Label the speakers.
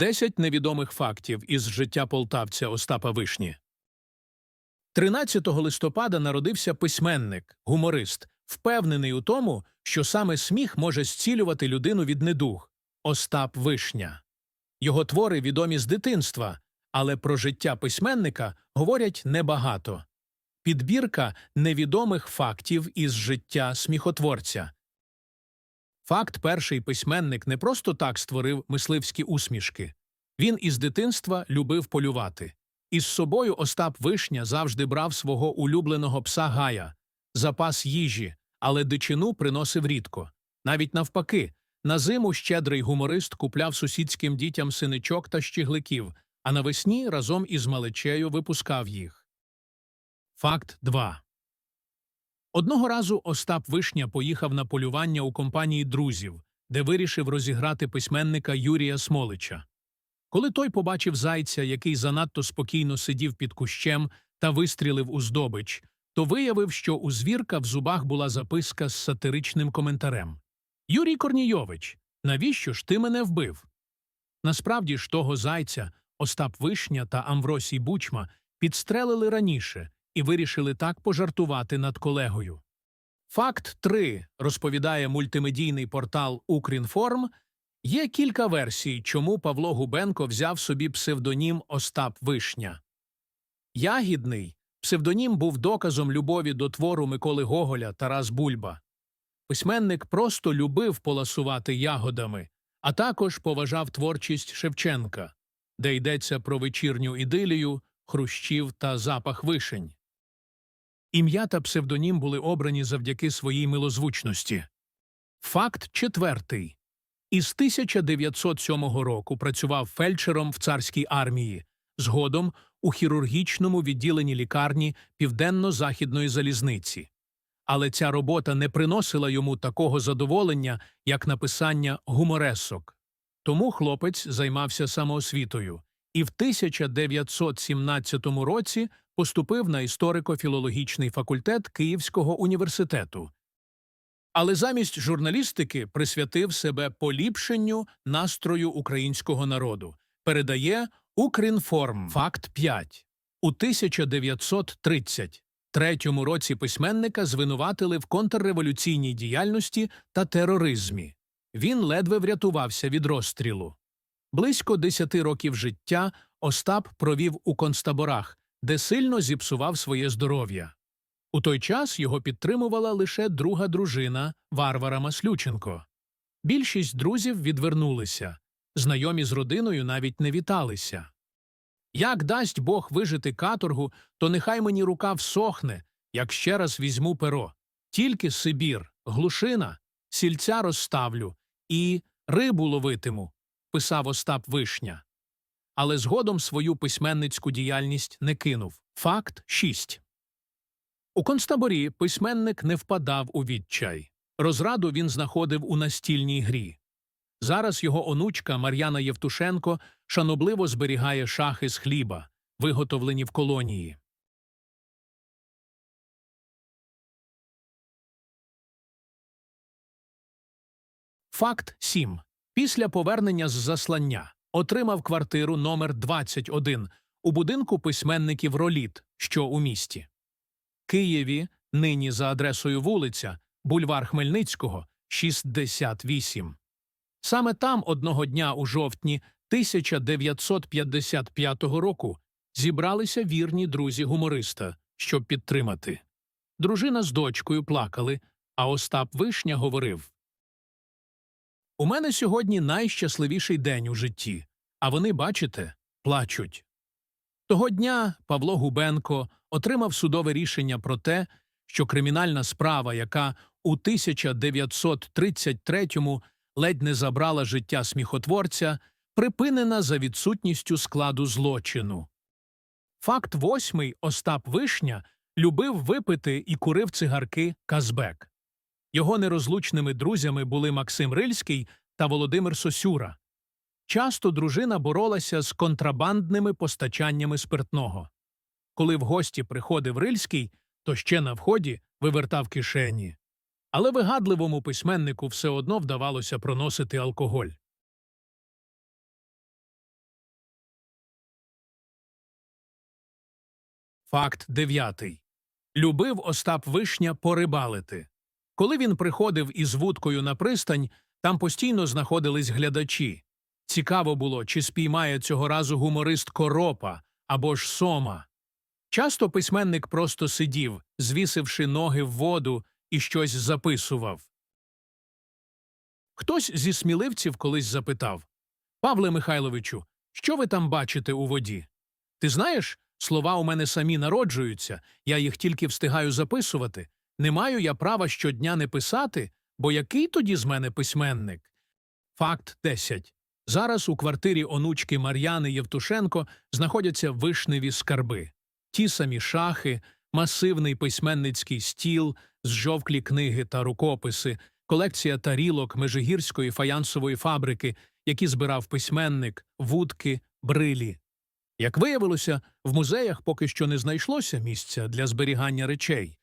Speaker 1: 10 невідомих фактів із життя полтавця Остапа Вишні. 13 листопада народився письменник, гуморист, впевнений у тому, що саме сміх може зцілювати людину від недуг Остап Вишня. Його твори відомі з дитинства, але про життя письменника говорять небагато. Підбірка невідомих фактів із життя сміхотворця. Факт перший письменник не просто так створив мисливські усмішки. Він із дитинства любив полювати. Із собою Остап Вишня завжди брав свого улюбленого пса Гая, запас їжі, але дичину приносив рідко. Навіть навпаки, на зиму щедрий гуморист купляв сусідським дітям синичок та щігликів, а навесні разом із малечею випускав їх. Факт 2. Одного разу Остап Вишня поїхав на полювання у компанії друзів, де вирішив розіграти письменника Юрія Смолича. Коли той побачив зайця, який занадто спокійно сидів під кущем та вистрілив у здобич, то виявив, що у звірка в зубах була записка з сатиричним коментарем Юрій Корнійович, навіщо ж ти мене вбив? Насправді ж того зайця Остап Вишня та Амвросій Бучма підстрелили раніше і вирішили так пожартувати над колегою. Факт 3, розповідає мультимедійний портал Укрінформ, є кілька версій, чому Павло Губенко взяв собі псевдонім Остап Вишня. Ягідний псевдонім був доказом любові до твору Миколи Гоголя Тарас Бульба. Письменник просто любив поласувати ягодами, а також поважав творчість Шевченка, де йдеться про вечірню ідилію, хрущів та запах вишень. Ім'я та псевдонім були обрані завдяки своїй милозвучності. Факт четвертий. Із 1907 року працював фельдшером в царській армії, згодом у хірургічному відділенні лікарні Південно-Західної залізниці. Але ця робота не приносила йому такого задоволення, як написання гуморесок. Тому хлопець займався самоосвітою і в 1917 році поступив на історико-філологічний факультет Київського університету. Але замість журналістики присвятив себе поліпшенню настрою українського народу. Передає Укрінформ. Факт 5. У 1933 році письменника звинуватили в контрреволюційній діяльності та тероризмі. Він ледве врятувався від розстрілу. Близько 10 років життя Остап провів у концтаборах, де сильно зіпсував своє здоров'я. У той час його підтримувала лише друга дружина Варвара Маслюченко. Більшість друзів відвернулися, знайомі з родиною навіть не віталися. Як дасть Бог вижити каторгу, то нехай мені рука всохне, як ще раз візьму перо. Тільки Сибір, глушина, сільця розставлю і рибу ловитиму, писав Остап Вишня. Але згодом свою письменницьку діяльність не кинув. Факт 6. У концтаборі письменник не впадав у відчай. Розраду він знаходив у настільній грі. Зараз його онучка Мар'яна Євтушенко шанобливо зберігає шахи з хліба, виготовлені в колонії. Факт 7. Після повернення з заслання отримав квартиру номер 21 у будинку письменників Роліт, що у місті. Києві, нині за адресою вулиця, бульвар Хмельницького, 68. Саме там одного дня у жовтні 1955 року зібралися вірні друзі гумориста, щоб підтримати. Дружина з дочкою плакали, а Остап Вишня говорив У мене сьогодні найщасливіший день у житті, а вони, бачите, плачуть. Того дня Павло Губенко отримав судове рішення про те, що кримінальна справа, яка у 1933-му ледь не забрала життя сміхотворця, припинена за відсутністю складу злочину. Факт восьмий Остап Вишня любив випити і курив цигарки Казбек. Його нерозлучними друзями були Максим Рильський та Володимир Сосюра. Часто дружина боролася з контрабандними постачаннями спиртного. Коли в гості приходив Рильський, то ще на вході вивертав кишені. Але вигадливому письменнику все одно вдавалося проносити алкоголь. Факт дев'ятий любив Остап Вишня порибалити. Коли він приходив із вудкою на пристань, там постійно знаходились глядачі. Цікаво було, чи спіймає цього разу гуморист коропа або ж сома. Часто письменник просто сидів, звісивши ноги в воду, і щось записував. Хтось зі сміливців колись запитав Павле Михайловичу, що ви там бачите у воді? Ти знаєш, слова у мене самі народжуються, я їх тільки встигаю записувати. Не маю я права щодня не писати, бо який тоді з мене письменник? Факт 10. Зараз у квартирі онучки Мар'яни Євтушенко знаходяться вишневі скарби. Ті самі шахи, масивний письменницький стіл, зжовклі книги та рукописи, колекція тарілок Межигірської фаянсової фабрики, які збирав письменник, вудки, брилі. Як виявилося, в музеях поки що не знайшлося місця для зберігання речей.